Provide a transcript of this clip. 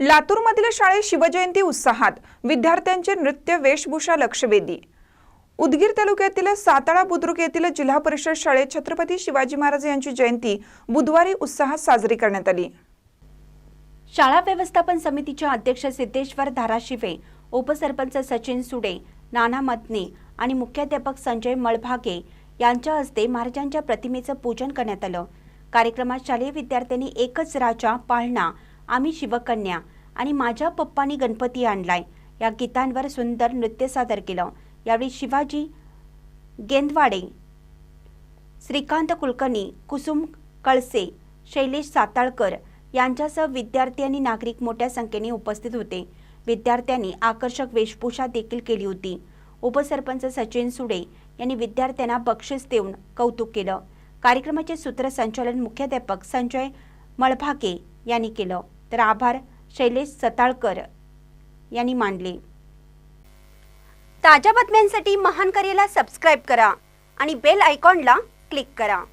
लातूरमधील शाळेत शिवजयंती उत्साहात विद्यार्थ्यांचे नृत्य वेशभूषा लक्षवेधी. उदगीर तालुक्यातील साताळा बुद्रुक येथील जिल्हा परिषद शाळेत छत्रपती शिवाजी महाराज यांची जयंती बुधवारी उत्साहात साजरी करण्यात आली. शाळा व्यवस्थापन समितीच्या अध्यक्ष सिद्धेश्वर धाराशिवे उपसरपंच सचिन सुडे नाना मतने आणि मुख्याध्यापक संजय मळभागे यांच्या हस्ते महाराजांच्या प्रतिमेचं पूजन करण्यात आलं. कार्यक्रमात शालेय विद्यार्थ्यांनी एकच राजा पाळणा आम्ही शिवकन्या आणि माझ्या पप्पानी गणपती आणलाय. या गीतांवर सुंदर नृत्य सादर केलं. यावेळी शिवाजी गेंदवाडे श्रीकांत कुलकर्णी कुसुम कळसे शैलेश साताळकर यांच्यासह विद्यार्थी आणि नागरिक मोठ्या संख्येने उपस्थित होते. विद्यार्थ्यांनी आकर्षक वेशभूषा देखील केली होती. उपसरपंच सचिन सुडे यांनी विद्यार्थ्यांना बक्षीस देऊन कौतुक केलं. कार्यक्रमाचे सूत्रसंचालन मुख्याध्यापक संजय मळभाके यांनी केलं. तर आभार शैलेश सताळकर यांनी मानले. ताज्या बातम्यांसाठी महान करेला सबस्क्राईब करा आणि बेल आयकॉनला क्लिक करा.